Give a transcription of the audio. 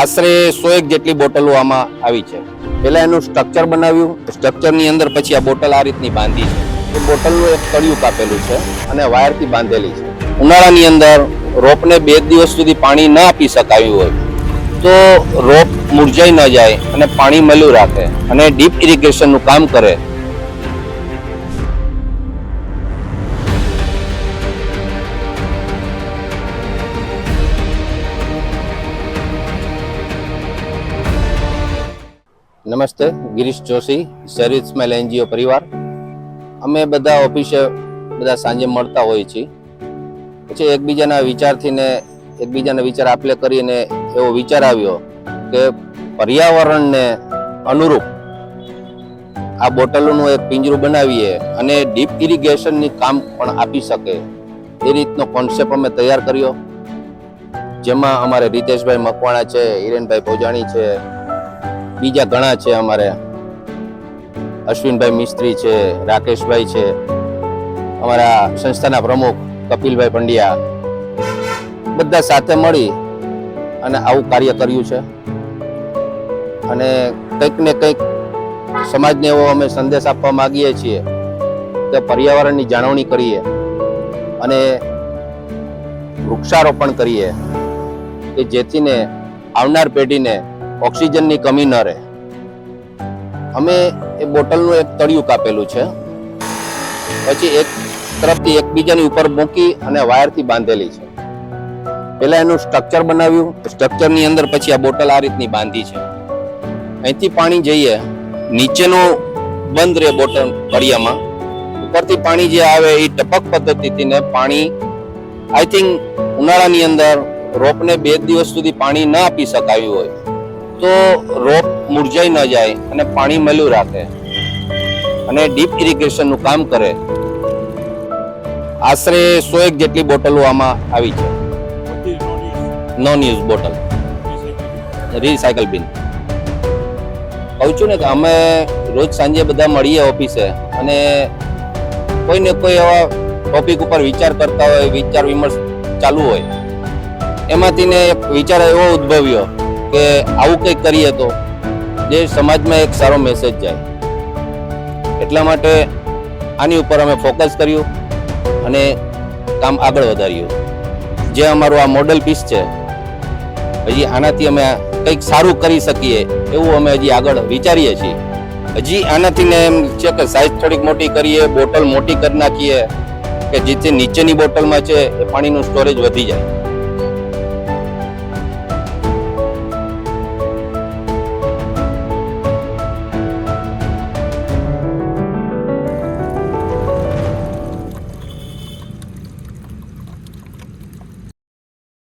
આશરે સો એક જેટલી બોટલો આમાં આવી છે. પહેલાં એનું સ્ટ્રક્ચર બનાવ્યું સ્ટ્રક્ચરની અંદર પછી આ બોટલ આ રીતની બાંધી છે. એ બોટલનું એક તળિયું કાપેલું છે અને વાયરથી બાંધેલી છે. ઉનાળાની અંદર રોપને બે દિવસ સુધી પાણી ન આપી શકાયું હોય તો રોપ મુરઝાઈ ન જાય અને પાણી મળ્યું રાખે અને ડીપ ઇરિગેશનનું કામ કરે નમસ્તે, Girish Joshi service smell NGO પરિવાર. અમે બધા ઓફિસે બધા સાંજે મળતા હોઈએ છીએ. પછી એકબીજાના વિચારથી ને એકબીજાના વિચાર આપલે કરીને એવો વિચાર આવ્યો કે પર્યાવરણને અનુરૂપ આ બોટલોનું એક પિંજરું બનાવીએ અને ડીપ ઇરિગેશનની કામ પણ આપી શકે. એ રીતનો કોન્સેપ્ટ અમે તૈયાર કર્યો. જેમાં અમારે રીતેશભાઈ મકવાણા છે, હિરેનભાઈ ભોજાણી છે બીજા ઘણા છે અમારે. અશ્વિનભાઈ મિસ્ત્રી છે, રાકેશભાઈ છે, અમારા સંસ્થાના પ્રમુખ કપિલભાઈ પંડ્યા. બધા સાથે મળી અને આવું કાર્ય કર્યું છે. અને કંઈક ને કંઈક સમાજને એવો અમે સંદેશ આપવા માગીએ છીએ કે પર્યાવરણની જાળવણી કરીએ અને વૃક્ષારોપણ કરીએ કે જેથીને આવનાર પેઢીને ઓક્સિજનની કમી ન રહે. અમે એ બોટલનું એક તળિયું કાપેલું છે. પછી એક તરફથી એકબીજાની ઉપર મૂકી અને વાયરથી બાંધેલી છે. પહેલાં એનું સ્ટ્રક્ચર બનાવ્યું. સ્ટ્રક્ચરની અંદર પછી આ બોટલ આ રીતની બાંધી છે. અહીંથી પાણી જઈએ. નીચેનું બંધ રહે બોટલ તળિયામાં ઉપરથી પાણી જે આવે એ ટપક પદ્ધતિથી ને પાણી આઈ થિંક ઉનાળાની અંદર રોપને બે દિવસ સુધી પાણી ન આપી શકાયું હોય. તો રોપ મુરઝાઈ ન જાય અને પાણી મળ્યું રાખે અને ડીપ ઇરિગેશનનું કામ કરે. આશરે સો એક જેટલી બોટલો આમાં આવી છે. Non use bottle. રિસાયકલ બિન. કહું છું ને કે અમે રોજ સાંજે બધા મળીએ ઓફિસે અને કોઈને કોઈ એવા ટોપિક ઉપર વિચાર કરતા હોય વિચાર વિમર્શ ચાલુ હોય, એમાંથી ને એક વિચાર એવો ઉદ્ભવ્યો કે આવું કંઈક કરીએ તો જે સમાજમાં એક સારો મેસેજ જાય. એટલા માટે આની ઉપર અમે ફોકસ કર્યું અને કામ આગળ વધાર્યું. જે અમારું આ મોડલ પીસ છે, હજી આનાથી અમે કંઈક સારું કરી શકીએ એવું અમે હજી આગળ વિચારીએ છીએ. હજી આનાથી ને એમ છે કે સાઈઝ થોડીક મોટી કરીએ બોટલ મોટી કરી નાખીએ, કે જેથી નીચેની બોટલમાં છે એ પાણીનું સ્ટોરેજ વધી જાય.